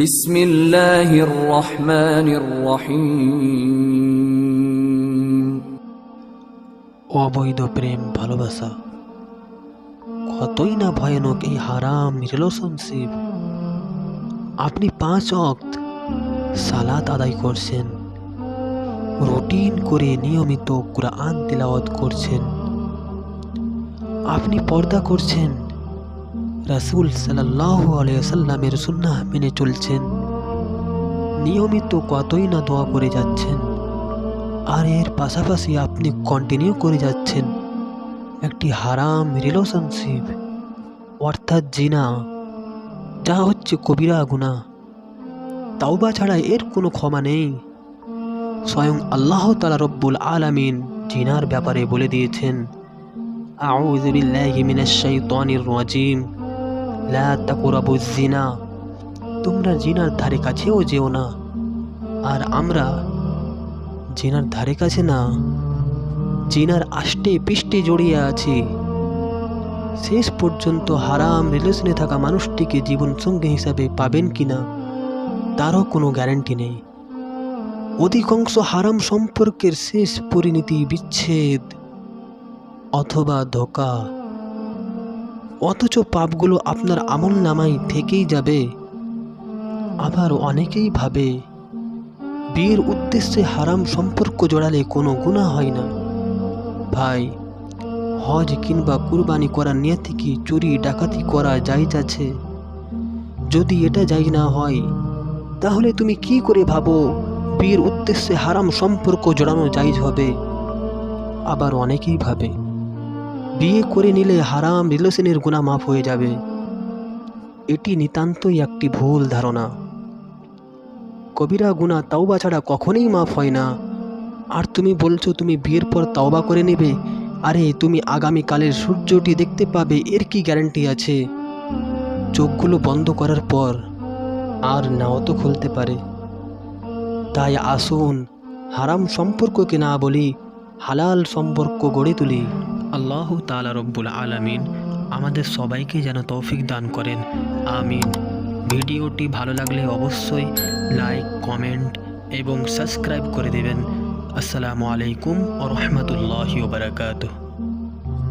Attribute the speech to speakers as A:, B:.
A: বিসমিল্লাহির রহমানির রহিম।
B: অবৈধ প্রেম, ভালোবাসা, কতই না ভয়ানক এই হারাম রিলেশনশিপ। আপনি পাঁচ অক্ত সালাত আদায় করছেন, রুটিন করে নিয়মিত কোরআন তিলাওয়াত করছেন। আপনি পর্দা করছেন রাসূল সাল্লাল্লাহু আলাইহি সাল্লামের সুন্নাহ মেনে চলছেন। নিয়মিত কতই না দোয়া করে যাচ্ছেন। আর এর পাশাপাশি আপনি কন্টিনিউ করে যাচ্ছেন। একটি হারাম রিলেশনশিপ অর্থাৎ জিনা, যা হচ্ছে কবিরা গুণা তাওবা ছাড়া এর কোনো ক্ষমা নেই। স্বয়ং আল্লাহ তালা রব্বুল আলামিন জিনার ব্যাপারে বলে দিয়েছেন, আউযু বিল্লাহি মিনাশ শাইতানির রাজিম। জিনা তোমরা জিনার ধারে কাছেও যেও না। আর আমরা জিনার ধারে কাছে না। জিনার আষ্টে পিষ্টে জড়িয়ে আছি। শেষ পর্যন্ত হারাম রিলেশনে থাকা মানুষটিকে জীবন সঙ্গী হিসাবে পাবেন কি না তারও কোনো গ্যারান্টি নেই। অধিকাংশ হারাম সম্পর্কের শেষ পরিণতি বিচ্ছেদ অথবা ধোকা। অথচ পাপগুলো আপনার আমল নামাই থেকেই যাবে। আবার অনেকেই ভাবে, বিয়ের উদ্দেশ্যে হারাম সম্পর্ক জড়ালে কোনো গুণা হয় না। ভাই, হজ কিংবা কুরবানি করার নিয়তে কি চুরি, ডাকাতি করা জায়জ আছে? যদি এটা জায়জ না হয়, তাহলে তুমি কি করে ভাবো বিয়ের উদ্দেশ্যে হারাম সম্পর্ক জড়ানো জায়জ হবে? আবার অনেকেই ভাবে বিয়ে করে নিলে হারাম রিলেশনের গুণা মাফ হয়ে যাবে। এটি নিতান্তই একটি ভুল ধারণা। কবিরা গুণা তাওবা ছাড়া কখনোই মাফ হয় না। আর তুমি বলছো তুমি বিয়ের পর তাওবা করে নেবে? আরে, তুমি আগামীকালের সূর্যটি দেখতে পাবে, এর কি গ্যারান্টি আছে? চোখগুলো বন্ধ করার পর আর নাও তো খুলতে পারে। তাই আসুন, হারাম সম্পর্ককে না বলি, হালাল সম্পর্ক গড়ে তুলি। আল্লাহ তালা রব্বুল আলমিন আমাদের সবাইকে যেন তৌফিক দান করেন। আমিন। ভিডিওটি ভালো লাগলে অবশ্যই লাইক, কমেন্ট এবং সাবস্ক্রাইব করে দেবেন। আসসালামু আলাইকুম ও রহমতুল্লাহ বারাকাতুহ।